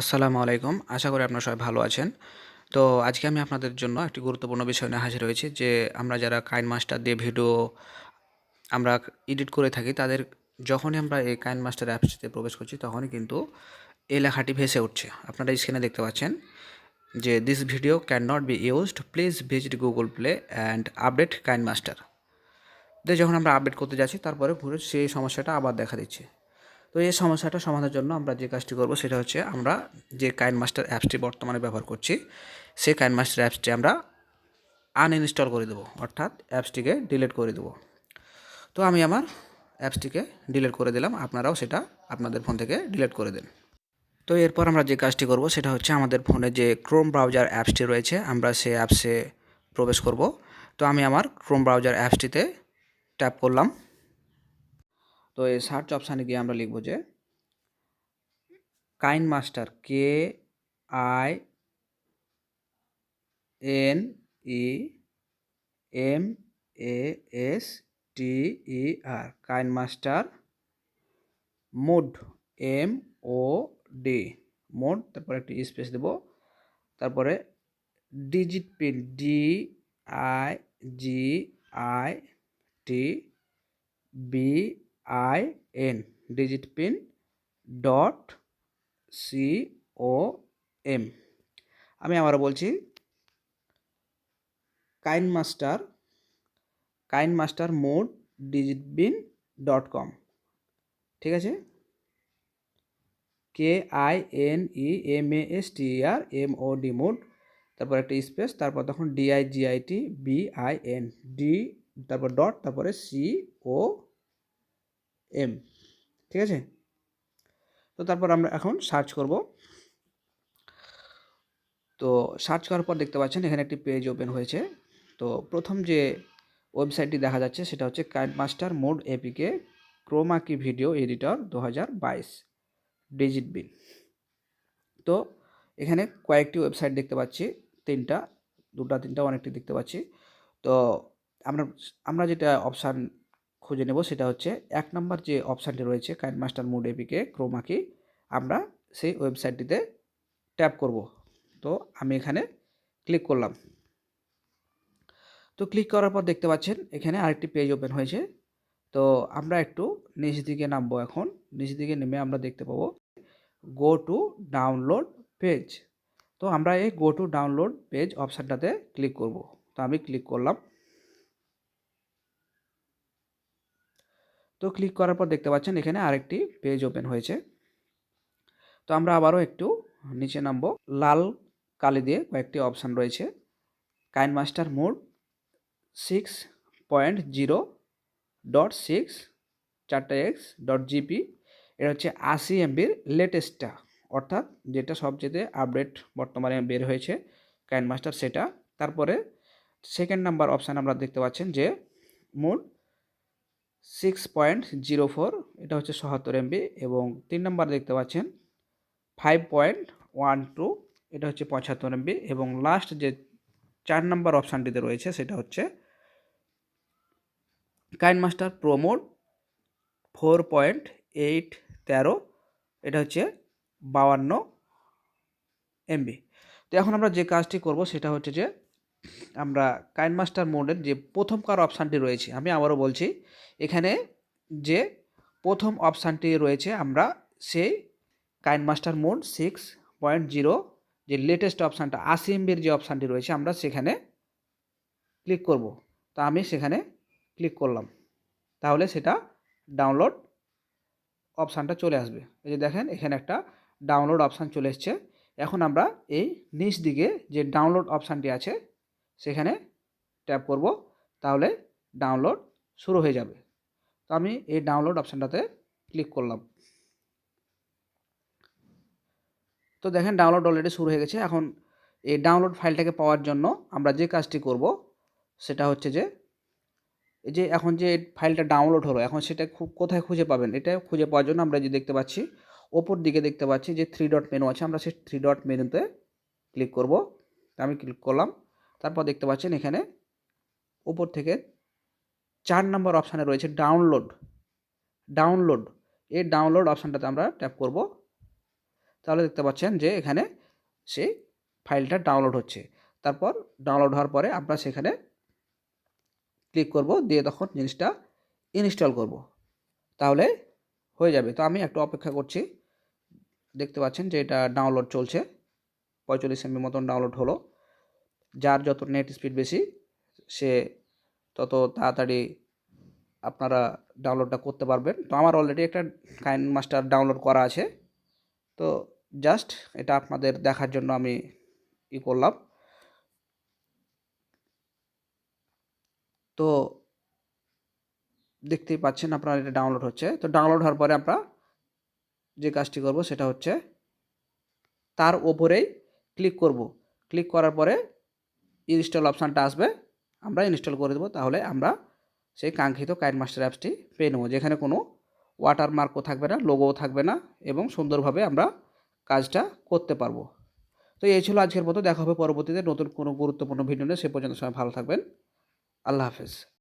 আসসালামু আলাইকুম। আশা করি আপনারা সবাই ভালো আছেন। তো আজকে আমি আপনাদের জন্য একটি গুরুত্বপূর্ণ বিষয় নিয়ে হাজির হয়েছি যে আমরা যারা কাইন মাস্টার দিয়ে ভিডিও আমরা এডিট করে থাকি, তাদের যখনই আমরা এই কাইন মাস্টার অ্যাপসটিতে প্রবেশ করছি, তখনই কিন্তু এই লেখাটি ভেসে উঠছে। আপনারা স্ক্রিনে দেখতে পাচ্ছেন যে this video can not be used please visit Google Play and update KineMaster. দিয়ে যখন আমরা আপডেট করতে যাচ্ছি, তারপরে ঘুরে সেই সমস্যাটা আবার দেখা দিচ্ছে। তো এই সমস্যাটা সমাধানের জন্য আমরা যে কাজটি করব সেটা হচ্ছে আমরা যে কাইন মাস্টার অ্যাপসটি বর্তমানে ব্যবহার করছি, সেই কাইন মাস্টার অ্যাপসটি আমরা আনইনস্টল করে দেবো, অর্থাৎ অ্যাপসটিকে ডিলিট করে দেবো। তো আমি আমার অ্যাপসটিকে ডিলিট করে দিলাম, আপনারাও সেটা আপনাদের ফোন থেকে ডিলিট করে দেন। তো এরপর আমরা যে কাজটি করব সেটা হচ্ছে আমাদের ফোনে যে ক্রোম ব্রাউজার অ্যাপসটি রয়েছে, আমরা সেই অ্যাপসে প্রবেশ করব। তো আমি আমার ক্রোম ব্রাউজার অ্যাপসটিতে ট্যাপ করলাম। তো এই সার্চ অপশানে গিয়ে আমরা লিখব যে KineMaster K I N E M A S T E R KineMaster mod M O D mod তারপরে একটি স্পেস দেব, তারপরে digit pin D I G I T B I N digit pin dot C O M আমি আবারও বলছি, KineMaster KineMaster mod digit bin dot com ঠিক আছে? K I N E M A S T R M O D mod, তারপর একটা space, তারপর তখন D I G I T B I N D তারপর ডট তারপরে C O M ঠিক আছে? তো তারপর আমরা এখন সার্চ করব। তো সার্চ করার পর দেখতে পাচ্ছেন, এখানে একটি পেজ ওপেন হয়েছে। তো প্রথম যে ওয়েবসাইটটি দেখা যাচ্ছে, সেটা হচ্ছে KineMaster mod APK chroma key video editor দু হাজার বাইশ ডিজিট বিন তো এখানে কয়েকটি ওয়েবসাইট দেখতে পাচ্ছি, তিনটা, দুটা তিনটা অনেকটি দেখতে পাচ্ছি। তো আমরা আমরা যেটা অপশান খুঁজে নেব সেটা হচ্ছে এক নম্বর যে অপশানটি রয়েছে KineMaster mood APK chroma key আমরা সেই ওয়েবসাইটটিতে ট্যাপ করব। তো আমি এখানে ক্লিক করলাম। তো ক্লিক করার পর দেখতে পাচ্ছেন এখানে আরেকটি পেজ ওপেন হয়েছে। তো আমরা একটু নিচ দিকে নামবো এখন। নিচ দিকে নেমে আমরা দেখতে পাবো গো টু ডাউনলোড পেজ তো আমরা এই গো টু ডাউনলোড পেজ অপশানটাতে ক্লিক করব। তো আমি ক্লিক করলাম। তো ক্লিক করার পর দেখতে পাচ্ছেন এখানে আরেকটি পেজ ওপেন হয়েছে। তো আমরা আবারও একটু নিচে নামবো। লাল কালি দিয়ে কয়েকটি অপশান রয়েছে। KineMaster mod six point zero dot six চারটা এক্স ডট জিপি এটা হচ্ছে আশি এমবির লেটেস্টটা অর্থাৎ যেটা সবচেয়ে আপডেট বর্তমানে বের হয়েছে কাইন মাস্টার সেটা। তারপরে সেকেন্ড নাম্বার অপশান আমরা দেখতে পাচ্ছেন যে mod six point zero four এটা হচ্ছে সহাত্তর এমবি এবং তিন নম্বর দেখতে পাচ্ছেন ফাইভ পয়েন্ট ওয়ান টু এটা হচ্ছে পঁচাত্তর এমবি এবং লাস্ট যে চার নম্বর অপশানটিতে রয়েছে সেটা হচ্ছে KineMaster pro mod four point eight তেরো, এটা হচ্ছে বাউান্ন এমবি তো এখন আমরা যে কাজটি করব সেটা হচ্ছে যে আমরা কাইন মাস্টার মোডের যে প্রথমকার অপশানটি রয়েছে, আমি আবারও বলছি, এখানে যে প্রথম অপশানটি রয়েছে, আমরা সেই KineMaster mod six point zero যে লেটেস্ট অপশানটা, আশি এমবির যে অপশানটি রয়েছে, আমরা সেখানে ক্লিক করব। তো আমি সেখানে ক্লিক করলাম। তাহলে সেটা ডাউনলোড অপশানটা চলে আসবে। এই যে দেখেন, এখানে একটা ডাউনলোড অপশান চলে এসছে। এখন আমরা এই নিচ দিকে যে ডাউনলোড অপশানটি আছে সেখানে ট্যাপ করব, তাহলে ডাউনলোড শুরু হয়ে যাবে। তো আমি এই ডাউনলোড অপশানটাতে ক্লিক করলাম। তো দেখেন ডাউনলোড অলরেডি শুরু হয়ে গেছে। এখন এই ডাউনলোড ফাইলটাকে পাওয়ার জন্য আমরা যে কাজটি করব, সেটা হচ্ছে যে, এই যে এখন যে ফাইলটা ডাউনলোড হলো, এখন সেটা খুব কোথায় খুঁজে পাবেন? এটা খুঁজে পাওয়ার জন্য আমরা যে দেখতে পাচ্ছি, ওপর দিকে দেখতে পাচ্ছি যে থ্রি ডট মেনু আছে। আমরা সেই থ্রি ডট মেনুতে ক্লিক করব। আমি ক্লিক করলাম। তারপর দেখতে পাচ্ছেন এখানে উপর থেকে চার নম্বর অপশানে রয়েছে ডাউনলোড ডাউনলোড এই ডাউনলোড অপশানটাতে আমরা ট্যাপ করব। তাহলে দেখতে পাচ্ছেন যে এখানে সেই ফাইলটা ডাউনলোড হচ্ছে। তারপর ডাউনলোড হওয়ার পরে আমরা সেখানে ক্লিক করব, দিয়ে তখন জিনিসটা ইনস্টল করব। তাহলে হয়ে যাবে। তো আমি একটু অপেক্ষা করছি। দেখতে পাচ্ছেন যে এটা ডাউনলোড চলছে। পঁয়তাল্লিশ এমবি মতন ডাউনলোড হলো। যার যত নেট স্পিড বেশি, সে তত তাড়াতাড়ি আপনারা ডাউনলোডটা করতে পারবেন। তো আমার অলরেডি একটা কাইন মাস্টার ডাউনলোড করা আছে। তো জাস্ট এটা আপনাদের দেখার জন্য আমি ই করলাম। তো দেখতেই পাচ্ছেন আপনার এটা ডাউনলোড হচ্ছে। তো ডাউনলোড হওয়ার পরে আমরা যে কাজটি করব সেটা হচ্ছে, তার ওপরেই ক্লিক করব। ক্লিক করার পরে ইনস্টল অপশানটা আসবে, আমরা ইনস্টল করে দেবো, তাহলে আমরা সেই কাঙ্ক্ষিত কাইন মাস্টার অ্যাপসটি পেয়ে নেব, যেখানে কোনো ওয়াটারমার্কও থাকবে না লোগোও থাকবে না, এবং সুন্দরভাবে আমরা কাজটা করতে পারব। তো এই ছিল আজকের মতো, দেখা হবে পরবর্তীতে নতুন কোনো গুরুত্বপূর্ণ ভিডিও নিয়ে, সে পর্যন্ত সময় ভালো থাকবেন, আল্লাহ হাফেজ।